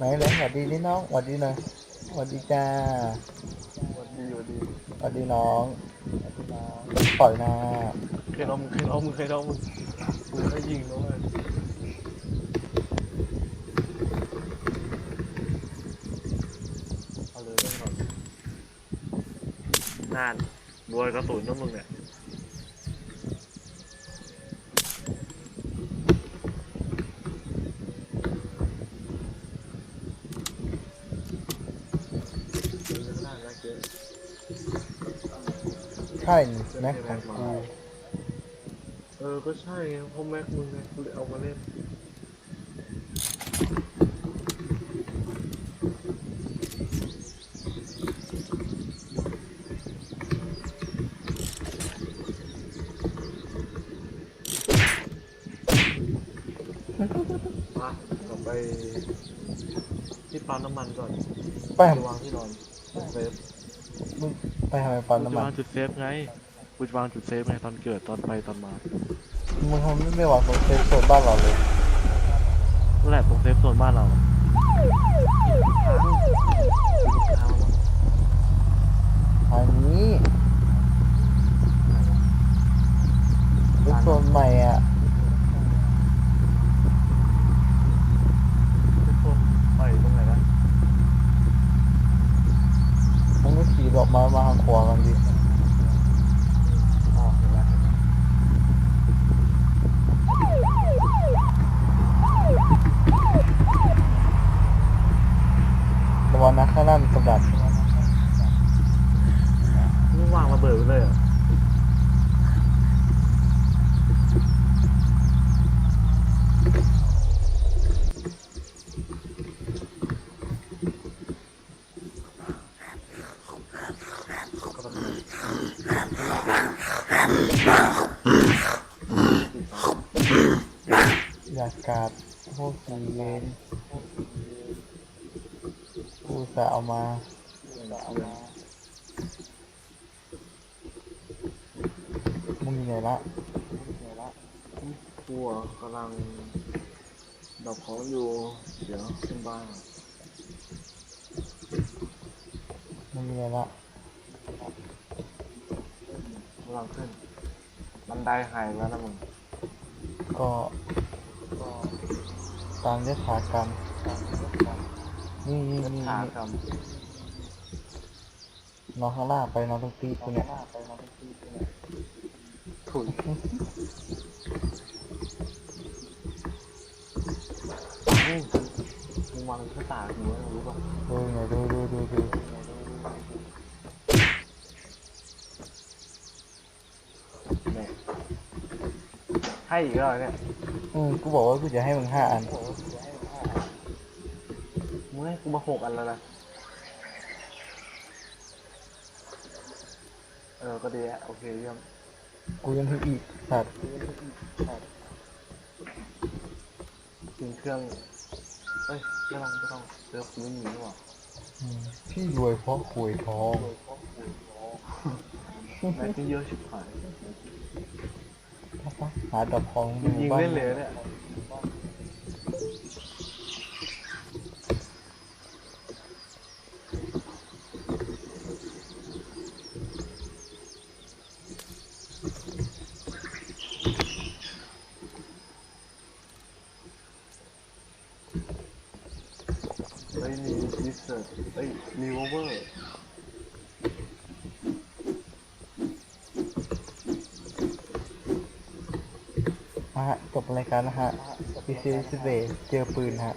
ไหนไหนสวัสดีนี่น้องสวัสดีหน่อยสวัสดีจ้าสวัสดีสวัสดีสวัสดีน้องปล่อยหน้าเคยเอามึงเคยเอามึงเคยเอามึงกูไม่ยิงนะเว้ยเอาเลยเรื่องก่อนนานรวยกระสุนนะมึงเนี่ยเดินไปข้างหน้านะเจ๊ ใช่นี่แม็กของกูเออ ก็ใช่ไงเพราะแม็กมึงไงกูเลยเอามาเล่นมาเราไปที่ปั๊มน้ำมันก่อน ไปจะวางที่นอนเซฟมึง ไปทำไมปั๊มกูน้ำจะมันวางจุดเซฟไงกูจะวางจุดเซฟไงตอนเกิดตอนไปตอนมามึงทำไมไม่วางตรงเซฟโซนบ้านเราเลยนั่นแหละตรงเซฟโซนบ้านเราอะเท้าอะ ทางนี้เซฟโซนใหม่อะ ทุกคนไปตรงไหนนะ มึงไม่ ขี่ดอกมามาทางขวากันดิอ๋อเห็นแล้วเห็นแล้วระวังนะข้างหน้ามีกำดักมึงวางระเบิดไว้เลยเหรอ อยากกาดพวกกีเวนกูจะเอามามึงอยู่ไหนละกลัวกำลังดับของอยู่ เดี๋ยวขึ้นบ้านมึงอยู่ไหนละกำลังขึ้น บันไดหายแล้วนะมึง ก็ก็ตามยถากรรมนี่นี่ยันี่ถากรรมนอนข้างล่างไปนอนตรงตีกูเนี่ยถุยอืมมึงวางข้าตากูไว้รู้ป่ะดูหน่อยดูดูดูดู เนี่ย ให้อีกแล้วเหรอเนี่ยอืมกูบอกว่ากูจะให้มึงห้าอันมึงให้กูมาหกอันแล้วนะเออก็ดีอะโอเคเยี่ยมกูยังให้อีกสัตว์กินเครื่องเอ้ยไม่ต้องไม่ต้องเดี๋ยวกูไม่มีนี่หว่าอืมพี่รวยเพราะคุยทอง แม่งก็เยอะชิบหาย หาดอกทองยิงยิงเล่นเลยเนี่ยเฮ้ยมีดิสเซอร์เฮ้ยรีโวเวอร์ ฮะจบรายการนะฮะพีซีสเบเจอปืนฮะ